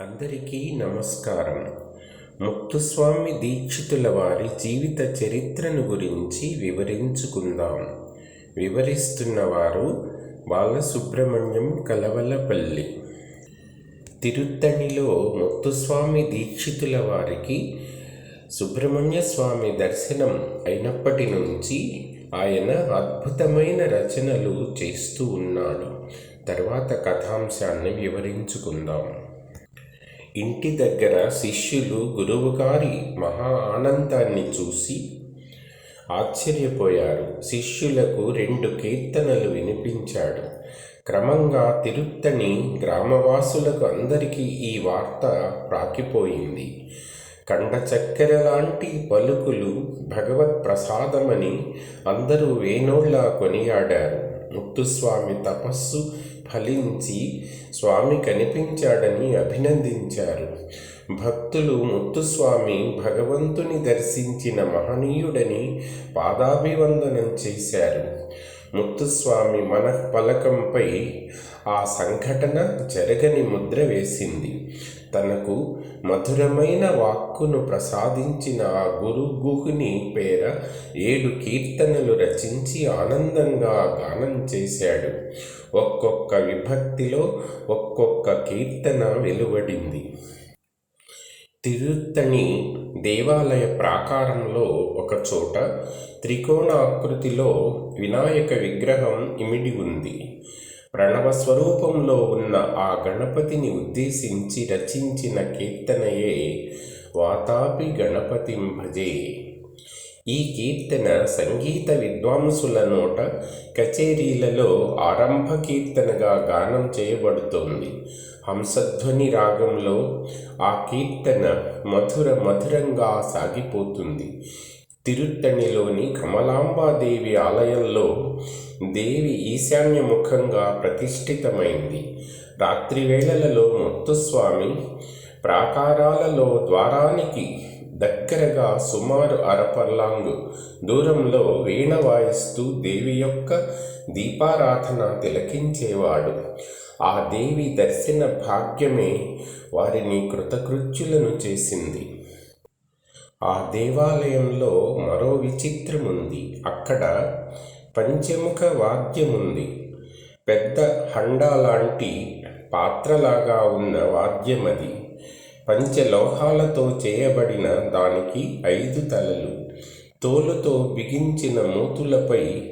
అందరికీ నమస్కారం. ముక్తుస్వామి దీక్షితుల వారి జీవిత చరిత్రను గురించి వివరించుకుందాం. వివరిస్తున్నవారు బాలసుబ్రహ్మణ్యం కలవలపల్లి. తిరుత్తణిలో ముత్తుస్వామి దీక్షితుల వారికి సుబ్రహ్మణ్య స్వామి దర్శనం అయినప్పటి నుంచి ఆయన అద్భుతమైన రచనలు చేస్తూ ఉన్నాడు. తర్వాత కథాంశాన్ని వివరించుకుందాం. ఇంటి దగ్గర శిష్యులు గురువుగారి మహా ఆనందాన్ని చూసి ఆశ్చర్యపోయారు. శిష్యులకు రెండు కీర్తనలు వినిపించాడు. క్రమంగా తిరుత్తని గ్రామవాసులకు అందరికీ ఈ వార్త ప్రాకిపోయింది. కండ చక్కెర లాంటి పలుకులు భగవత్ ప్రసాదమని అందరూ వేణోళ్ళ కొనియాడారు. ముత్తుస్వామి తపస్సు ఫలించి స్వామి కనిపించాడని అభినందించారు. భక్తులు ముత్తుస్వామి భగవంతుని దర్శించిన మహనీయుడని పాదాభివందనం చేశారు. ముత్తుస్వామి మన పలకంపై ఆ సంఘటన జరగని ముద్ర వేసింది. తనకు మధురమైన వాక్కును ప్రసాదించిన ఆ గురుగుహుని పేర ఏడు కీర్తనలు రచించి ఆనందంగా గానం చేశాడు. ఒక్కొక్క విభక్తిలో ఒక్కొక్క కీర్తన వెలువడింది. తిరుత్తణి దేవాలయ ప్రాకారంలో ఒకచోట త్రికోణ ఆకృతిలో వినాయక విగ్రహం ఇమిడి ఉంది. ప్రణవ స్వరూపంలో ఉన్న ఆ గణపతిని ఉద్దేశించి రచించిన కీర్తనయే వాతాపి గణపతిం భజే. ఈ కీర్తన సంగీత విద్వాంసుల నోట కచేరీలలో ఆరంభ కీర్తనగా గానం చేయబడుతోంది. హంసధ్వని రాగంలో ఆ కీర్తన మధుర మధురంగా సాగిపోతుంది. తిరుత్తణిలోని కమలాంబాదేవి ఆలయంలో దేవి ఈశాన్యముఖంగా ప్రతిష్ఠితమైంది. రాత్రి వేళలలో ముత్తుస్వామి ప్రాకారాలలో ద్వారానికి దగ్గరగా సుమారు అరపర్లాంగు దూరంలో వీణ వాయిస్తూ దేవి యొక్క దీపారాధన తిలకించేవాడు. ఆ దేవి దర్శన భాగ్యమే వారిని కృతకృత్యులను చేసింది. ఆ దేవాలయంలో మరో విచిత్రముంది. అక్కడ పంచముఖ వాద్యముంది. పెద్ద హండా లాంటి పాత్రలాగా ఉన్న వాద్యమది. పంచలోహాలతో చేయబడిన దానికి ఐదు తలలు. తోలుతో బిగించిన మూతులపై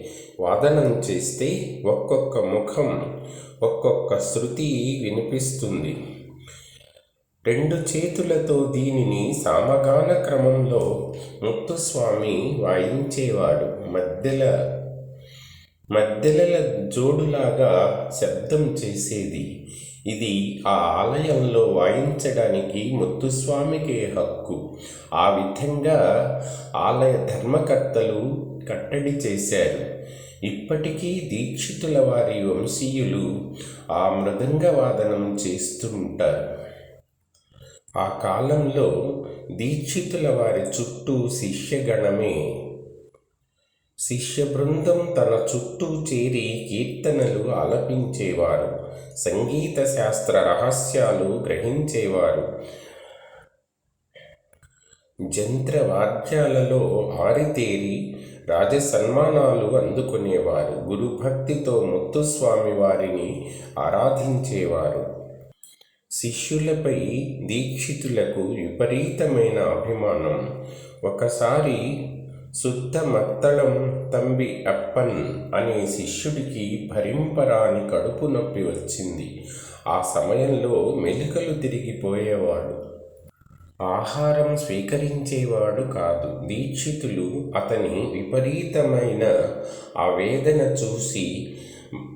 వాదనం చేస్తే ఒక్కొక్క ముఖం ఒక్కొక్క శృతి వినిపిస్తుంది. రెండు చేతులతో దీనిని సామగాన క్రమంలో ముత్తుస్వామి వాయించేవాడు. మధ్యల మధ్యల జోడులాగా శబ్దం చేసేది. ఇది ఆ ఆలయంలో వాయించడానికి ముత్తుస్వామికే హక్కు. ఆ విధంగా ఆలయ ధర్మకర్తలు కట్టడి చేశారు. ఇప్పటికీ దీక్షితుల వారి వంశీయులు ఆ మృదంగ వాదనం చేస్తుంటారు. ఆ కాలంలో దీక్షితుల వారి చుట్టూ శిష్యగణమే. శిష్య బృందం తన చుట్టూ చేరి కీర్తనలు ఆలపించేవారు. సంగీత శాస్త్ర రహస్యాలు గ్రహించేవారు. జంత్ర వాద్యాలలో ఆరితేరి రాజ సన్మానాలు అందుకునేవారు. గురుభక్తితో ముత్తుస్వామి వారిని ఆరాధించేవారు. శిష్యులపై దీక్షితులకు విపరీతమైన అభిమానం. ఒకసారి శుద్ధ మత్తళం తంబి అప్పన్ అనే శిష్యుడికి భరింపరాని కడుపు నొప్పి వచ్చింది. ఆ సమయంలో మెలికలు తిరిగిపోయేవాడు. ఆహారం స్వీకరించేవాడు కాదు. దీక్షితులు అతని విపరీతమైన ఆవేదన చూసి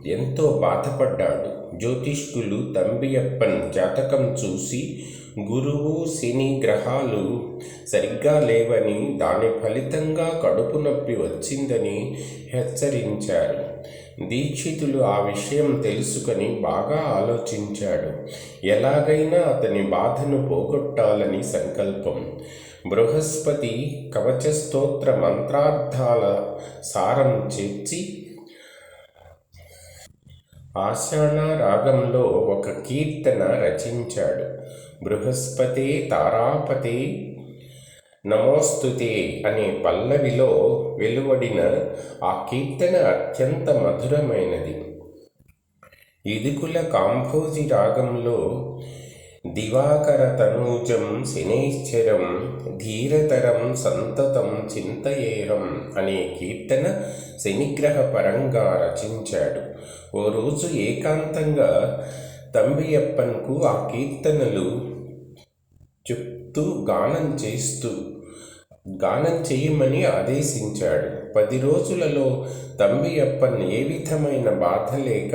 ఎంతో బాధపడ్డాడు. జ్యోతిష్కులు తంబియప్పన్ జాతకం చూసి గురువు శని గ్రహాలు సరిగ్గా లేవని దాని ఫలితంగా కడుపు నొప్పి వచ్చిందని హెచ్చరించారు. దీక్షితులు ఆ విషయం తెలుసుకొని బాగా ఆలోచించాడు. ఎలాగైనా అతని బాధను పోగొట్టాలని సంకల్పం. బృహస్పతి కవచ స్తోత్ర మంత్రార్థాల సారం చేర్చి ఆషాణ రాగంలో ఒక కీర్తన రచించాడు. బృహస్పతి తారాపతి నమోస్తుతే అనే పల్లవిలో వెలువడిన ఆ కీర్తన అత్యంత మధురమైనది. ఇదుకుల కాంభోజి రాగంలో దివాకర తనూజం శనైశ్చరం ధీరతరం సంతతం చింతయేరం అనే కీర్తన శనిగ్రహ పరంగా రచించాడు. ఓ రోజు ఏకాంతంగా తంబియప్పన్కు ఆ కీర్తనలు చెప్తూ గానం చేస్తూ గానం చేయమని ఆదేశించాడు. పది రోజులలో తంబియప్పన్ ఏ విధమైన బాధ లేక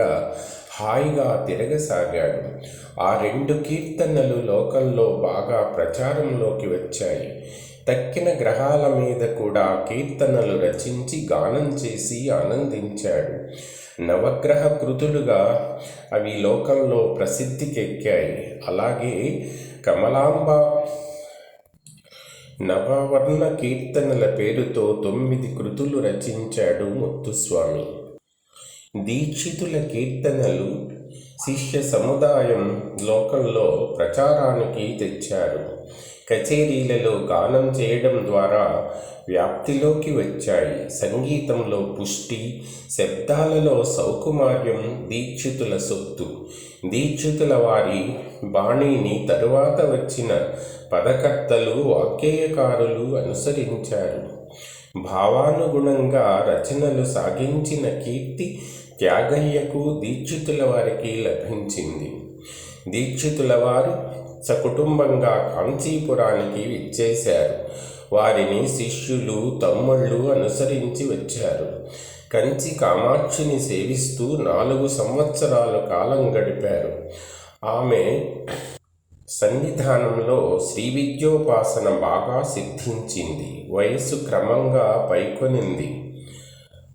హాయిగా తిరగసాగాడు. ఆ రెండు కీర్తనలు లోకంలో బాగా ప్రచారంలోకి వచ్చాయి. తక్కిన గ్రహాల మీద కూడా కీర్తనలు రచించి గానం చేసి ఆనందించాడు. నవగ్రహ కృతులుగా అవి లోకంలో ప్రసిద్ధికెక్కాయి. అలాగే కమలాంబ నవవర్ణ కీర్తనల పేరుతో తొమ్మిది కృతులు రచించాడు ముత్తుస్వామి. దీక్షితుల కీర్తనలు శిష్య సముదాయం లోకంలో ప్రచారానికి తెచ్చారు. కచేరీలలో గానం చేయడం ద్వారా వ్యాప్తిలోకి వచ్చాయి. సంగీతంలో పుష్టి శబ్దాలలో సౌకుమార్యం దీక్షితుల సొత్తు. దీక్షితుల వారి బాణీని తరువాత వచ్చిన పదకర్తలు వాగ్గేయకారులు అనుసరించారు. భావానుగుణంగా రచనలు సాగించిన కీర్తి త్యాగయ్యకు దీక్షితుల వారికి లభించింది. దీక్షితుల వారు సకుటుంబంగా కాంచీపురానికి విచ్చేశారు. వారిని శిష్యులు తమ్ముళ్ళు అనుసరించి వచ్చారు. కంచి కామాక్షిని సేవిస్తూ నాలుగు సంవత్సరాల కాలం గడిపారు. ఆమె సన్నిధానంలో శ్రీ విద్యోపాసన బాగా సిద్ధించింది. వయస్సు క్రమంగా పైకొనింది.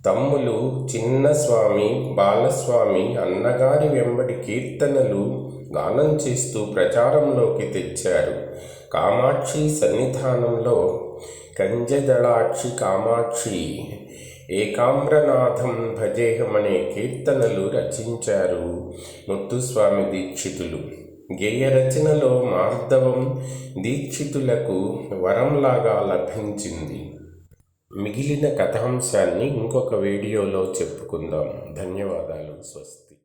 తమ్ములు చిన్నస్వామి బాలస్వామి అన్నగారి వెంబడి కీర్తనలు గానం చేస్తూ ప్రచారంలోకి తెచ్చారు. కామాక్షి సన్నిధానంలో కంజదళాక్షి కామాక్షి ఏకామ్రనాథం భజేహమనే అనే కీర్తనలు రచించారు ముత్తుస్వామి దీక్షితులు. గేయ రచనలో మార్ధవం దీక్షితులకు వరంలాగా లభించింది. మిగిలిన కథాంశాన్ని ఇంకొక వీడియోలో చెప్పుకుందాం. ధన్యవాదాలు స్వస్తి.